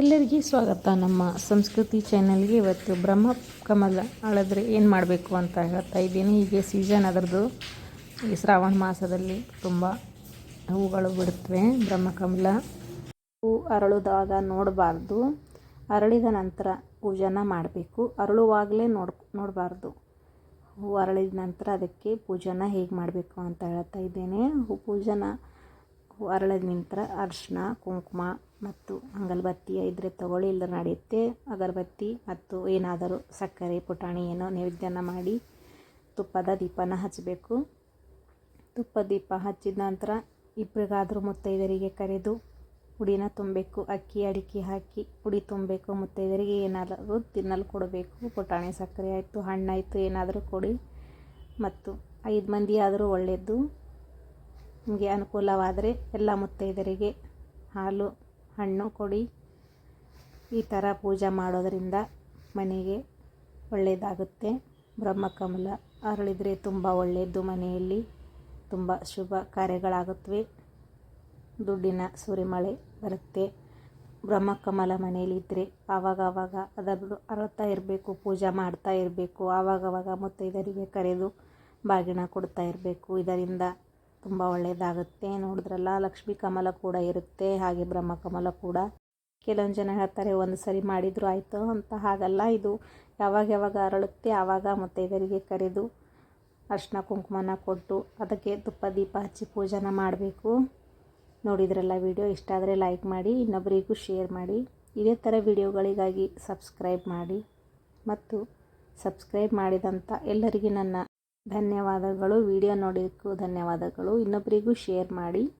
ಎಲ್ಲರಿಗೂ ಸ್ವಾಗತ. ನಮ್ಮ ಸಂಸ್ಕೃತಿ ಚಾನೆಲ್ಗೆ ಇವತ್ತು ಬ್ರಹ್ಮ ಕಮಲ ಅಳದ್ರೆ ಏನು ಮಾಡಬೇಕು ಅಂತ ಹೇಳ್ತಾ ಇದ್ದೀನಿ. ಹೀಗೆ ಸೀಸನ್ ಅದರದ್ದು ಈ ಶ್ರಾವಣ ಮಾಸದಲ್ಲಿ ತುಂಬ ಹೂಗಳು ಬಿಡುತ್ತವೆ ಬ್ರಹ್ಮಕಮಲ ಹೂ ಅರಳುದಾಗ ನೋಡಬಾರ್ದು. ಅರಳಿದ ನಂತರ ಪೂಜನ ಮಾಡಬೇಕು. ಅರಳುವಾಗಲೇ ನೋಡ್, ನೋಡಬಾರ್ದು. ಹೂ ಅರಳಿದ ನಂತರ ಅದಕ್ಕೆ ಪೂಜನ ಹೇಗೆ ಮಾಡಬೇಕು ಅಂತ ಹೇಳ್ತಾ ಇದ್ದೇನೆ. ಹೂ ಪೂಜನ, ಹೂ ಅರಳಿದ ನಂತರ ಅರಿಶಿನ, ಕುಂಕುಮ ಮತ್ತು ಅಂಗಲ್ಬತ್ತಿ ಇದ್ದರೆ ತಗೊಳ್ಳಿ ಇಲ್ಲ ನಡೆಯುತ್ತೆ. ಅಗರಬತ್ತಿ ಮತ್ತು ಏನಾದರೂ ಸಕ್ಕರೆ, ಪುಟಾಣಿ ಏನೋ ನೈವೇದ್ಯನ ಮಾಡಿ ತುಪ್ಪದ ದೀಪನ ಹಚ್ಚಬೇಕು ತುಪ್ಪ ದೀಪ ಹಚ್ಚಿದ ನಂತರ ಇಬ್ಬರಿಗಾದರೂ ಮುತ್ತೈದರಿಗೆ ಕರೆದು ಉಡಿನ ತುಂಬಬೇಕು. ಅಕ್ಕಿ, ಅಡಿಕೆ ಹಾಕಿ ಉಡಿ ತುಂಬಬೇಕು. ಮುತ್ತೈದರಿಗೆ ಏನಾದರೂ ತಿನ್ನಲು ಕೊಡಬೇಕು. ಪುಟಾಣಿ, ಸಕ್ಕರೆ ಆಯಿತು ಹಣ್ಣಾಯಿತು ಏನಾದರೂ ಕೊಡಿ. ಮತ್ತು ಐದು ಮಂದಿ ಆದರೂ ಒಳ್ಳೆಯದು ನಿಮಗೆ ಅನುಕೂಲವಾದರೆ ಎಲ್ಲ ಮುತ್ತೈದರಿಗೆ ಹಾಲು ಹಣ್ಣು ಕೊಡಿ. ಈ ಥರ ಪೂಜೆ ಮಾಡೋದರಿಂದ ಮನೆಗೆ ಒಳ್ಳೆಯದಾಗುತ್ತೆ ಬ್ರಹ್ಮಕಮಲ ಅರಳಿದರೆ ತುಂಬ ಒಳ್ಳೆಯದು ಮನೆಯಲ್ಲಿ. ತುಂಬ ಶುಭ ಕಾರ್ಯಗಳಾಗುತ್ತವೆ ದುಡ್ಡಿನ ಸುರಿಮಳೆ ಬರುತ್ತೆ. ಬ್ರಹ್ಮಕಮಲ ಮನೆಯಲ್ಲಿದ್ದರೆ ಆವಾಗವಾಗ ಆವಾಗ ಅದನ್ನು ಅರಳ್ತಾ ಇರಬೇಕು, ಪೂಜೆ ಮಾಡ್ತಾ ಇರಬೇಕು. ಆವಾಗವಾಗ ಮುತ್ತೈದರಿಗೆ ಕರೆದು ಬಾಗಿನ ಕೊಡ್ತಾ ಇರಬೇಕು. ಇದರಿಂದ ತುಂಬ ಒಳ್ಳೆಯದಾಗುತ್ತೆ ನೋಡಿದ್ರಲ್ಲ, ಲಕ್ಷ್ಮೀ ಕಮಲ ಕೂಡ ಇರುತ್ತೆ, ಹಾಗೆ ಬ್ರಹ್ಮ ಕಮಲ ಕೂಡ. ಕೆಲವೊಂದು ಜನ ಹೇಳ್ತಾರೆ, ಒಂದು ಸರಿ ಮಾಡಿದರೂ ಆಯಿತು ಅಂತ. ಹಾಗಲ್ಲ, ಇದು ಯಾವಾಗ ಯಾವಾಗ ಅರಳುತ್ತೆ, ಆವಾಗ ಮುತ್ತೈದರಿಗೆ ಕರೆದು ಅರ್ಶಿನ ಕುಂಕುಮನ ಕೊಟ್ಟು ಅದಕ್ಕೆ ತುಪ್ಪ, ದೀಪ ಹಚ್ಚಿ ಪೂಜೆನ ಮಾಡಬೇಕು. ನೋಡಿದ್ರಲ್ಲ ವಿಡಿಯೋ? ಇಷ್ಟ ಆದರೆ ಲೈಕ್ ಮಾಡಿ ಇನ್ನೊಬ್ಬರಿಗೂ ಶೇರ್ ಮಾಡಿ. ಇದೇ ಥರ ವಿಡಿಯೋಗಳಿಗಾಗಿ ಸಬ್ಸ್ಕ್ರೈಬ್ ಮಾಡಿ. ಮತ್ತು ಸಬ್ಸ್ಕ್ರೈಬ್ ಮಾಡಿದಂಥ ಎಲ್ಲರಿಗೂ ನನ್ನ ಧನ್ಯವಾದಗಳು. ವಿಡಿಯೋ ನೋಡಿದ್ದಕ್ಕೂ ಧನ್ಯವಾದಗಳು. ಇನ್ನೊಬ್ಬರಿಗೂ ಶೇರ್ ಮಾಡಿ.